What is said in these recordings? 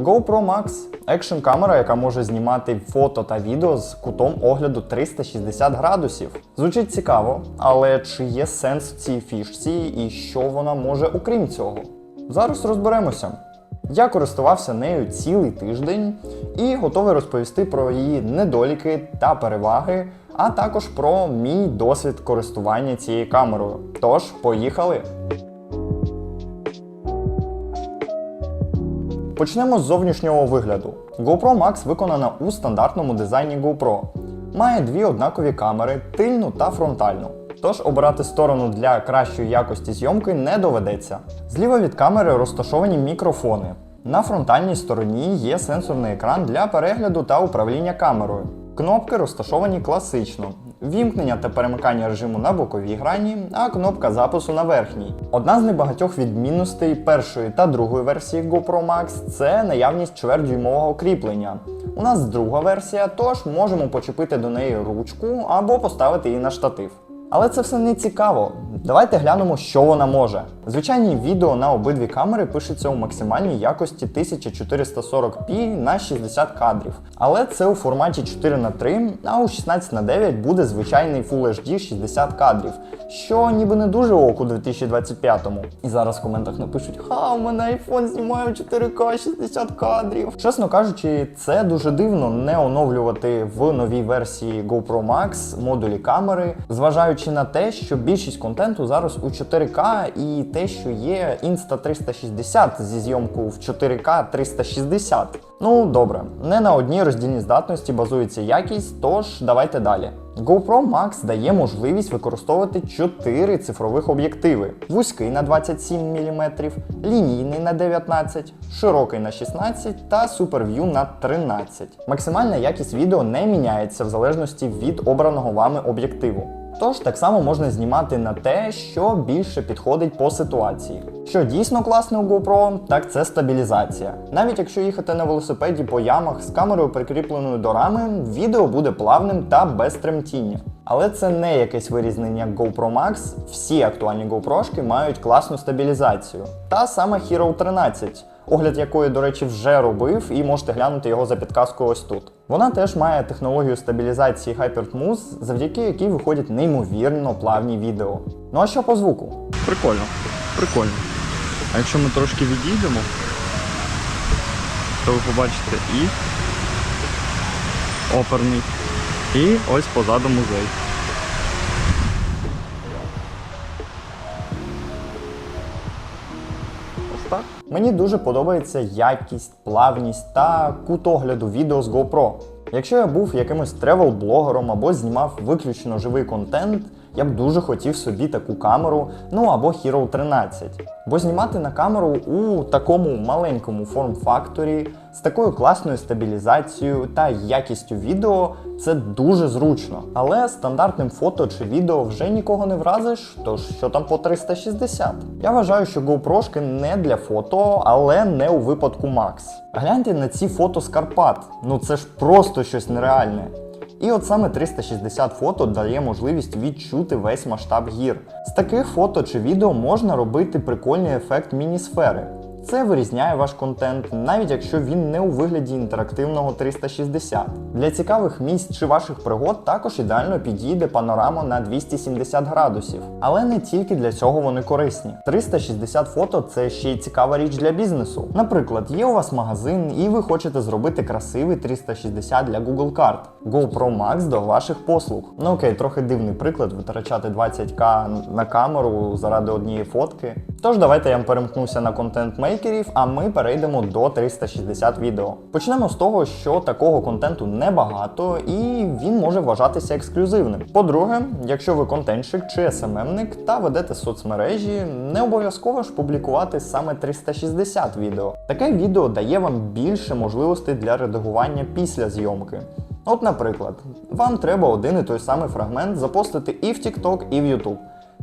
GoPro Max екшн камера, яка може знімати фото та відео з кутом огляду 360 градусів. Звучить цікаво, але чи є сенс в цій фішці і що вона може окрім цього? Зараз розберемося. Я користувався нею цілий тиждень і готовий розповісти про її недоліки та переваги, а також про мій досвід користування цією камерою. Тож, поїхали! Почнемо з зовнішнього вигляду. GoPro Max виконана у стандартному дизайні GoPro. Має дві однакові камери, тильну та фронтальну. Тож обирати сторону для кращої якості зйомки не доведеться. Зліва від камери розташовані мікрофони. На фронтальній стороні є сенсорний екран для перегляду та управління камерою. Кнопки розташовані класично. Вімкнення та перемикання режиму на боковій грані, а кнопка запису на верхній. Одна з небагатьох відмінностей першої та другої версії GoPro Max це наявність чвердюймового кріплення. У нас друга версія, тож можемо почепити до неї ручку або поставити її на штатив. Але це все не цікаво. Давайте глянемо, що вона може. Звичайні відео на обидві камери пишуться у максимальній якості 1440p на 60 кадрів. Але це у форматі 4 на 3 а у 16 на 9 буде звичайний Full HD 60 кадрів, що ніби не дуже ок у 2025-му. І зараз в коментах напишуть: Ха, у мене iPhone знімає в 4К 60 кадрів. Чесно кажучи, це дуже дивно не оновлювати в новій версії GoPro Max модулі камери, зважаючи на те, що більшість контенту зараз у 4К і те, що є Insta360 зі зйомкою в 4К 360. Ну добре, не на одній роздільній здатності базується якість, тож давайте далі. GoPro Max дає можливість використовувати 4 цифрових об'єктиви: вузький на 27 мм, лінійний на 19, широкий на 16 та SuperView на 13. Максимальна якість відео не міняється в залежності від обраного вами об'єктиву. Тож так само можна знімати на те, що більше підходить по ситуації. Що дійсно класне у GoPro, так це стабілізація. Навіть якщо їхати на велосипеді по ямах з камерою прикріпленою до рами, відео буде плавним та без тремтіння. Але це не якесь вирізнення GoPro Max. Всі актуальні GoPro мають класну стабілізацію. Та саме Hero 13 огляд якої, до речі, вже робив, і можете глянути його за підказкою ось тут. Вона теж має технологію стабілізації HyperTmooth, завдяки якій виходять неймовірно плавні відео. Ну а що по звуку? Прикольно, прикольно. А якщо ми трошки відійдемо, то ви побачите і оперний, і ось позаду музей. Мені дуже подобається якість, плавність та кут огляду відео з GoPro. Якщо я був якимось тревел-блогером або знімав виключно живий контент, я б дуже хотів собі таку камеру, ну або Hero 13. Бо знімати на камеру у такому маленькому форм-факторі з такою класною стабілізацією та якістю відео це дуже зручно. Але стандартним фото чи відео вже нікого не вразиш, тож що там по 360. Я вважаю, що GoPro не для фото, але не у випадку Max. Гляньте на ці фото з Карпат. Ну це ж просто щось нереальне. І от саме 360 фото дає можливість відчути весь масштаб гір. З таких фото чи відео можна робити прикольний ефект мінісфери. Це вирізняє ваш контент, навіть якщо він не у вигляді інтерактивного 360. Для цікавих місць чи ваших пригод також ідеально підійде панорама на 270 градусів. Але не тільки для цього вони корисні. 360 фото це ще й цікава річ для бізнесу. Наприклад, є у вас магазин і ви хочете зробити красивий 360 для Google карт. GoPro Max до ваших послуг. Ну окей, трохи дивний приклад витрачати 20к на камеру заради однієї фотки. Тож давайте я перемкнуся на контент мейкерів, а ми перейдемо до 360 відео. Почнемо з того, що такого контенту небагато і він може вважатися ексклюзивним. По-друге, якщо ви контентщик чи СММник та ведете соцмережі, не обов'язково ж публікувати саме 360 відео. Таке відео дає вам більше можливостей для редагування після зйомки. От, наприклад, вам треба один і той самий фрагмент запостити і в TikTok, і в YouTube.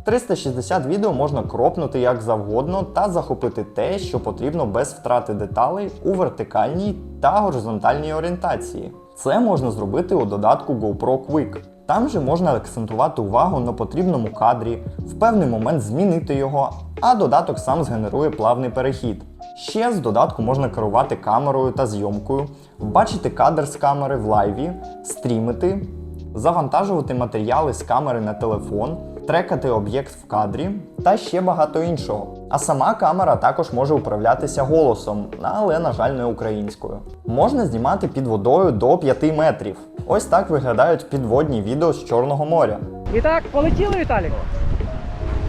360 відео можна кропнути як завгодно та захопити те, що потрібно без втрати деталей у вертикальній та горизонтальній орієнтації. Це можна зробити у додатку GoPro Quick. Там же можна акцентувати увагу на потрібному кадрі, в певний момент змінити його, а додаток сам згенерує плавний перехід. Ще з додатку можна керувати камерою та зйомкою, бачити кадр з камери в лайві, стрімити, завантажувати матеріали з камери на телефон, трекати об'єкт в кадрі та ще багато іншого. А сама камера також може управлятися голосом, але, на жаль, не українською. Можна знімати під водою до 5 метрів. Ось так виглядають підводні відео з Чорного моря. І так, полетіли, Віталік.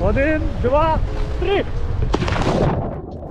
Один, два, три.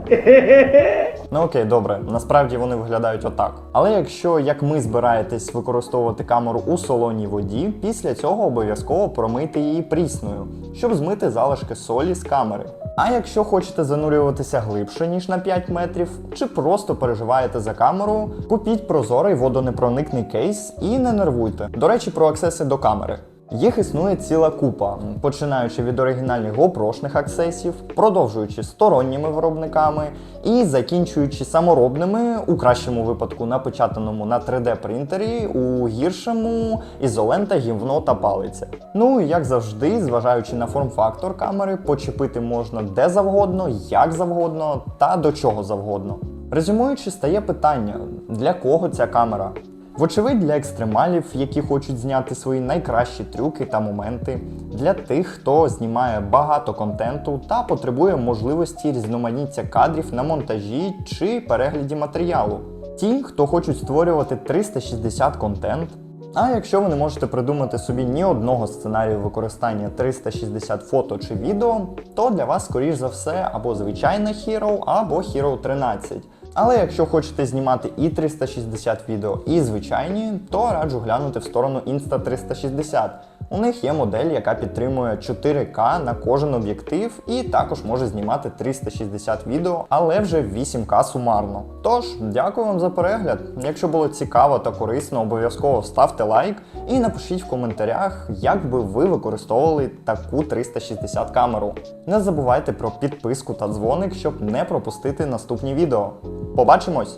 Ну окей, добре, насправді вони виглядають отак. Але якщо, як ми збираєтесь використовувати камеру у солоній воді, після цього обов'язково промийте її прісною, щоб змити залишки солі з камери. А якщо хочете занурюватися глибше, ніж на 5 метрів, чи просто переживаєте за камеру, купіть прозорий водонепроникний кейс і не нервуйте. До речі, про аксеси до камери. Їх існує ціла купа, починаючи від оригінальних GoPro-шних аксесів, продовжуючи сторонніми виробниками і закінчуючи саморобними, у кращому випадку напечатаному на 3D принтері, у гіршому ізолента, гівно та палиця. Ну і як завжди, зважаючи на форм-фактор камери, почепити можна де завгодно, як завгодно та до чого завгодно. Резюмуючи, стає питання: для кого ця камера? Вочевидь, для екстремалів, які хочуть зняти свої найкращі трюки та моменти, для тих, хто знімає багато контенту та потребує можливості різноманіття кадрів на монтажі чи перегляді матеріалу. Ті, хто хочуть створювати 360 контент. А якщо ви не можете придумати собі ні одного сценарію використання 360 фото чи відео, то для вас, скоріш за все, або звичайна Hero, або Hero 13. Але якщо хочете знімати і 360 відео, і звичайні, то раджу глянути в сторону Insta360. У них є модель, яка підтримує 4К на кожен об'єктив і також може знімати 360 відео, але вже 8К сумарно. Тож, дякую вам за перегляд. Якщо було цікаво та корисно, обов'язково ставте лайк і напишіть в коментарях, як би ви використовували таку 360 камеру. Не забувайте про підписку та дзвоник, щоб не пропустити наступні відео. Побачимось!